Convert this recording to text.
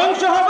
ধ্বংস হবে।